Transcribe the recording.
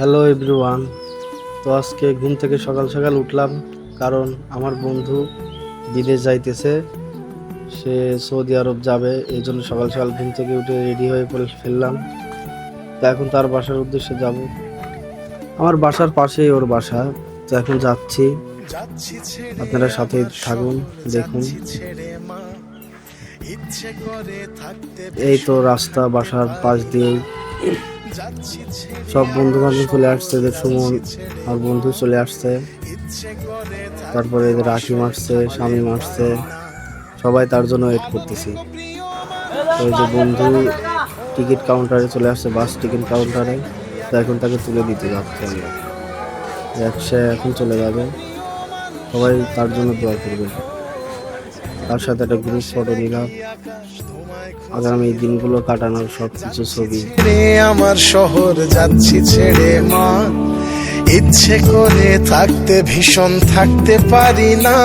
Hello everyone তো আজকে ঘুম থেকে সকাল সকাল উঠলাম কারণ আমার বন্ধু বিদেশ যাইতেছে। সে সৌদি আরব যাবে, এই জন্য সকাল সকাল ঘুম থেকে উঠে রেডি হয়ে পড়ে ফেললাম। তো এখন তার বাসার উদ্দেশ্যে যাব। আমার বাসার পাশেই ওর বাসা। তো এখন যাচ্ছি। আপনারা সাথে থাকুন, দেখুন। এই তো রাস্তা, বাসার পাশ দিয়েই সব বন্ধু বান্ধব চলে আসছে, এদের সুমন আর বন্ধু চলে আসছে। তারপরে এদের রাকিম আসছে স্বামী আসছে। সবাই তার জন্য ওয়েট করতেছি। তো যে বন্ধু টিকিট কাউন্টারে চলে আসছে বাস টিকিট কাউন্টারে তো এখন তাকে তুলে দিতে যাচ্ছে আমরা। একসে এখন চলে যাবে। সবাই তার জন্য দোয়া করবে। তার সাথে একটা গ্রুপ ফটো নিলাম। আগামী দিনগুলো কাটানোর সব কিছু ছবি আমার শহর যাচ্ছি ছেড়ে, মা। ইচ্ছে করে থাকতে, ভীষণ থাকতে পারি না।